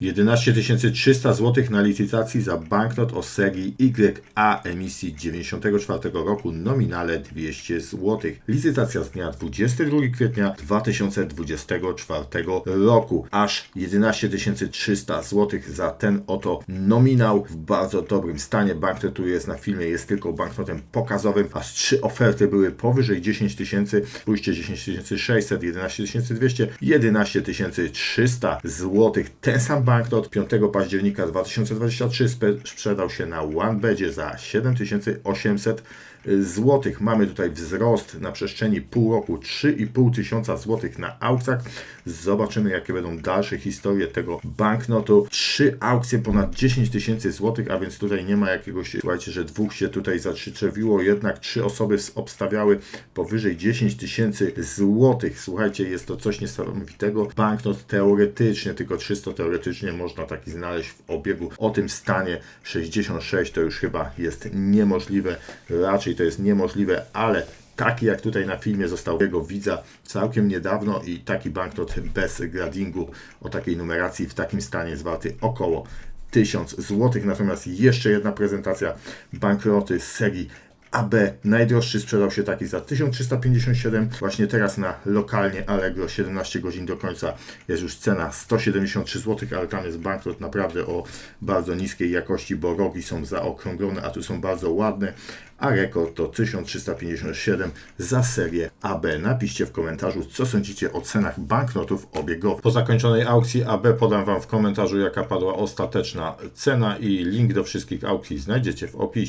11 300 zł na licytacji za banknot o serii YA emisji 94 roku, nominale 200 zł. Licytacja z dnia 22 kwietnia 2024 roku. Aż 11 300 zł za ten oto nominał w bardzo dobrym stanie. Banknot, który jest na filmie, jest tylko banknotem pokazowym, a z trzy oferty były powyżej 10 tysięcy, pójście 10 600, 11 200, 11 300 zł. Ten sam banknot 5 października 2023 spe- sprzedał się na OneBedzie za 7800 zł. Mamy tutaj wzrost na przestrzeni pół roku 3,5 tysiąca złotych na aukcjach. Zobaczymy, jakie będą dalsze historie tego banknotu. Trzy aukcje ponad 10 tysięcy złotych, a więc tutaj nie ma jakiegoś, słuchajcie, że dwóch się tutaj zatrzyczewiło, jednak trzy osoby obstawiały powyżej 10 tysięcy złotych. Słuchajcie, jest to coś niesamowitego. Banknot teoretycznie, tylko 300 teoretycznie można taki znaleźć w obiegu. O tym stanie 66 to już chyba jest niemożliwe. Raczej to jest niemożliwe, ale taki jak tutaj na filmie został jego widza całkiem niedawno i taki banknot bez gradingu o takiej numeracji w takim stanie jest warty około 1000 zł. Natomiast jeszcze jedna prezentacja banknoty z serii AB najdroższy sprzedał się taki za 1357. Właśnie teraz na lokalnie Allegro 17 godzin do końca jest już cena 173 zł, ale tam jest banknot naprawdę o bardzo niskiej jakości, bo rogi są zaokrąglone, a tu są bardzo ładne. A rekord to 1357 za serię AB. Napiszcie w komentarzu, co sądzicie o cenach banknotów obiegowych. Po zakończonej aukcji AB podam Wam w komentarzu, jaka padła ostateczna cena i link do wszystkich aukcji znajdziecie w opisie.